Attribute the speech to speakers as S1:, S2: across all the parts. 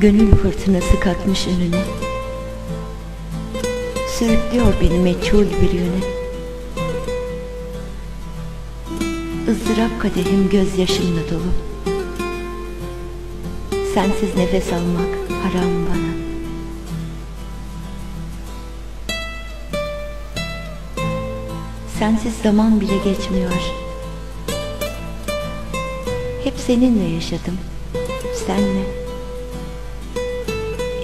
S1: Gönül fırtınası katmış önüne. Sürüklüyor beni meçhul bir yöne. Izdırap kadehim gözyaşımla dolu. Sensiz nefes almak haram bana. Sensiz zaman bile geçmiyor. Hep seninle yaşadım. Senle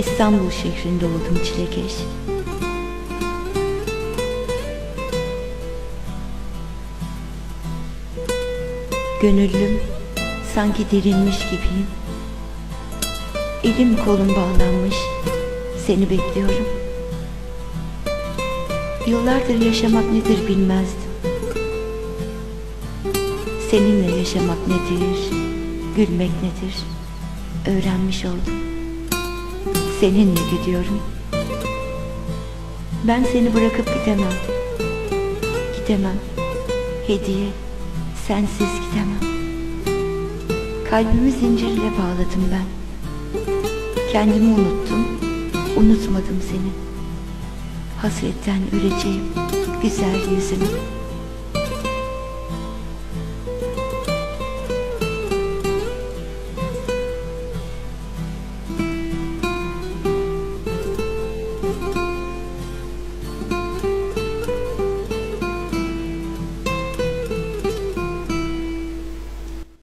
S1: İstanbul şehrinde oldum çilekeş Gönüllüm sanki dirilmiş gibiyim. Elim kolum bağlanmış Seni bekliyorum. Yıllardır yaşamak nedir bilmezdim. Seninle yaşamak nedir Gülmek nedir Öğrenmiş oldum Seninle gidiyorum. Ben seni bırakıp gidemem. Gidemem. Hediye. Sensiz gidemem. Kalbimi zincirle bağladım ben. Kendimi unuttum. Unutmadım seni. Hasretten öleceğim Güzel yüzümü